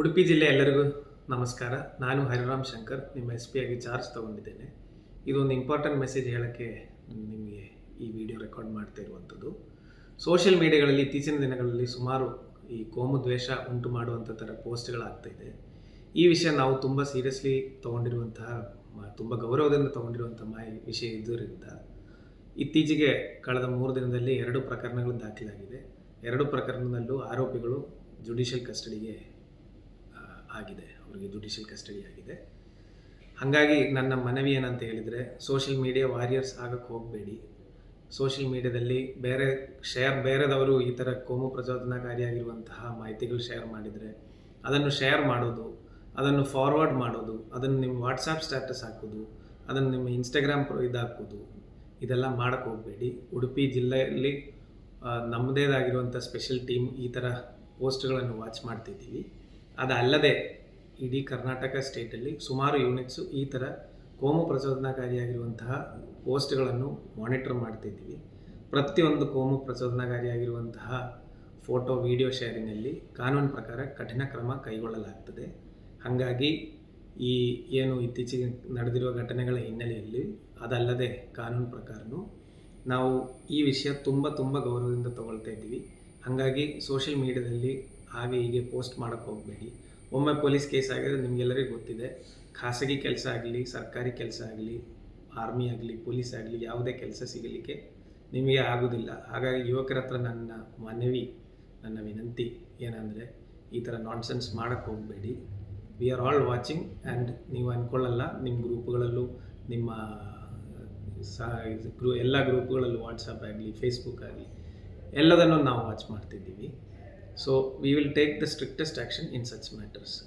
ಉಡುಪಿ ಜಿಲ್ಲೆ ಎಲ್ಲರಿಗೂ ನಮಸ್ಕಾರ. ನಾನು ಹರಿರಾಮ್ ಶಂಕರ್, ನಿಮ್ಮ ಎಸ್ ಪಿ ಆಗಿ ಚಾರ್ಜ್ ತೊಗೊಂಡಿದ್ದೇನೆ. ಇದೊಂದು ಇಂಪಾರ್ಟೆಂಟ್ ಮೆಸೇಜ್ ಹೇಳೋಕ್ಕೆ ನಿಮಗೆ ಈ ವಿಡಿಯೋ ರೆಕಾರ್ಡ್ ಮಾಡ್ತಾ ಇರುವಂಥದ್ದು. ಸೋಷಿಯಲ್ ಮೀಡಿಯಾಗಳಲ್ಲಿ ಇತ್ತೀಚಿನ ದಿನಗಳಲ್ಲಿ ಸುಮಾರು ಈ ಕೋಮು ದ್ವೇಷ ಉಂಟು ಮಾಡುವಂಥ ಥರ ಪೋಸ್ಟ್ಗಳಾಗ್ತಾ ಇದೆ. ಈ ವಿಷಯ ನಾವು ತುಂಬ ಸೀರಿಯಸ್ಲಿ ತೊಗೊಂಡಿರುವಂತಹ ತುಂಬ ಗೌರವದಿಂದ ತೊಗೊಂಡಿರುವಂಥ ಮಾಹಿ ವಿಷಯ ಇದರಿಂದ ಇತ್ತೀಚೆಗೆ ಕಳೆದ ಮೂರು ದಿನದಲ್ಲಿ ಎರಡು ಪ್ರಕರಣಗಳು ದಾಖಲಾಗಿದೆ. ಎರಡು ಪ್ರಕರಣದಲ್ಲೂ ಆರೋಪಿಗಳು ಜುಡಿಷಿಯಲ್ ಕಸ್ಟಡಿಗೆ ಆಗಿದೆ. ಅವರಿಗೆ ಜುಡಿಷಿಯಲ್ ಕಸ್ಟಡಿ ಆಗಿದೆ. ಹಾಗಾಗಿ ನನ್ನ ಮನವಿ ಏನಂತ ಹೇಳಿದರೆ ಸೋಷಿಯಲ್ ಮೀಡಿಯಾ ವಾರಿಯರ್ಸ್ ಆಗಕ್ಕೆ ಹೋಗಬೇಡಿ. ಸೋಷಿಯಲ್ ಮೀಡಿಯಾದಲ್ಲಿ ಬೇರೆ ಶೇರ್ ಬೇರೆದವರು ಈ ಥರ ಕೋಮು ಪ್ರಚೋದನಾಕಾರಿಯಾಗಿರುವಂತಹ ಮಾಹಿತಿಗಳು ಶೇರ್ ಮಾಡಿದರೆ, ಅದನ್ನು ಶೇರ್ ಮಾಡೋದು, ಅದನ್ನು ಫಾರ್ವರ್ಡ್ ಮಾಡೋದು, ಅದನ್ನು ನಿಮ್ಮ ವಾಟ್ಸಪ್ ಸ್ಟೇಟಸ್ ಹಾಕೋದು, ಅದನ್ನು ನಿಮ್ಮ ಇನ್ಸ್ಟಾಗ್ರಾಮ್ ಪ್ರೊ ಇದು ಹಾಕೋದು ಇದೆಲ್ಲ ಮಾಡೋಕ್ಕೆ ಹೋಗಬೇಡಿ. ಉಡುಪಿ ಜಿಲ್ಲೆಯಲ್ಲಿ ನಮ್ಮದೇದಾಗಿರುವಂಥ ಸ್ಪೆಷಲ್ ಟೀಮ್ ಈ ಥರ ಪೋಸ್ಟ್ಗಳನ್ನು ವಾಚ್ ಮಾಡ್ತಿದ್ದೀವಿ. ಅದಲ್ಲದೆ ಇಡೀ ಕರ್ನಾಟಕ ಸ್ಟೇಟಲ್ಲಿ ಸುಮಾರು ಯೂನಿಟ್ಸು ಈ ಥರ ಕೋಮು ಪ್ರಚೋದನಾಕಾರಿಯಾಗಿರುವಂತಹ ಪೋಸ್ಟ್ಗಳನ್ನು ಮಾನಿಟರ್ ಮಾಡ್ತಿದ್ದೀವಿ. ಪ್ರತಿಯೊಂದು ಕೋಮು ಪ್ರಚೋದನಾಕಾರಿಯಾಗಿರುವಂತಹ ಫೋಟೋ, ವಿಡಿಯೋ ಶೇರಿಂಗಲ್ಲಿ ಕಾನೂನು ಪ್ರಕಾರ ಕಠಿಣ ಕ್ರಮ ಕೈಗೊಳ್ಳಲಾಗ್ತದೆ. ಹಾಗಾಗಿ ಈ ಏನು ಇತ್ತೀಚೆಗೆ ನಡೆದಿರುವ ಘಟನೆಗಳ ಹಿನ್ನೆಲೆಯಲ್ಲಿ ಅದಲ್ಲದೆ ಕಾನೂನು ಪ್ರಕಾರನೂ ನಾವು ಈ ವಿಷಯ ತುಂಬ ತುಂಬ ಗೌರವದಿಂದ ತಗೊಳ್ತಾ ಇದ್ದೀವಿ. ಹಾಗಾಗಿ ಸೋಷಿಯಲ್ ಮೀಡಿಯಾದಲ್ಲಿ ಹಾಗೆ ಹೀಗೆ ಪೋಸ್ಟ್ ಮಾಡೋಕ್ಕೆ ಹೋಗಬೇಡಿ. ಒಮ್ಮೆ ಪೊಲೀಸ್ ಕೇಸ್ ಆಗಿದ್ರೆ ನಿಮಗೆಲ್ಲರಿಗೂ ಗೊತ್ತಿದೆ. ಖಾಸಗಿ ಕೆಲಸ ಆಗಲಿ, ಸರ್ಕಾರಿ ಕೆಲಸ ಆಗಲಿ, ಆರ್ಮಿ ಆಗಲಿ, ಪೊಲೀಸ್ ಆಗಲಿ ಯಾವುದೇ ಕೆಲಸ ಸಿಗಲಿಕ್ಕೆ ನಿಮಗೆ ಆಗೋದಿಲ್ಲ. ಹಾಗಾಗಿ ಯುವಕರ ಹತ್ರ ನನ್ನ ಮನವಿ, ನನ್ನ ವಿನಂತಿ ಏನಂದರೆ ಈ ಥರ ನಾನ್ಸೆನ್ಸ್ ಮಾಡೋಕ್ಕೆ ಹೋಗಬೇಡಿ. We are all watching and ನೀವು ಅಂದ್ಕೊಳ್ಳಲ್ಲ ನಿಮ್ಮ ಗ್ರೂಪ್ಗಳಲ್ಲೂ, ನಿಮ್ಮ, ಸಾ ಗ್ರೂ, ಎಲ್ಲ ಗ್ರೂಪ್ಗಳಲ್ಲೂ ವಾಟ್ಸಪ್ ಆಗಲಿ ಫೇಸ್ಬುಕ್ ಆಗಲಿ, ಎಲ್ಲದನ್ನು ನಾವು ವಾಚ್ ಮಾಡ್ತಿದ್ದೀವಿ. So, we will take the strictest action in such matters.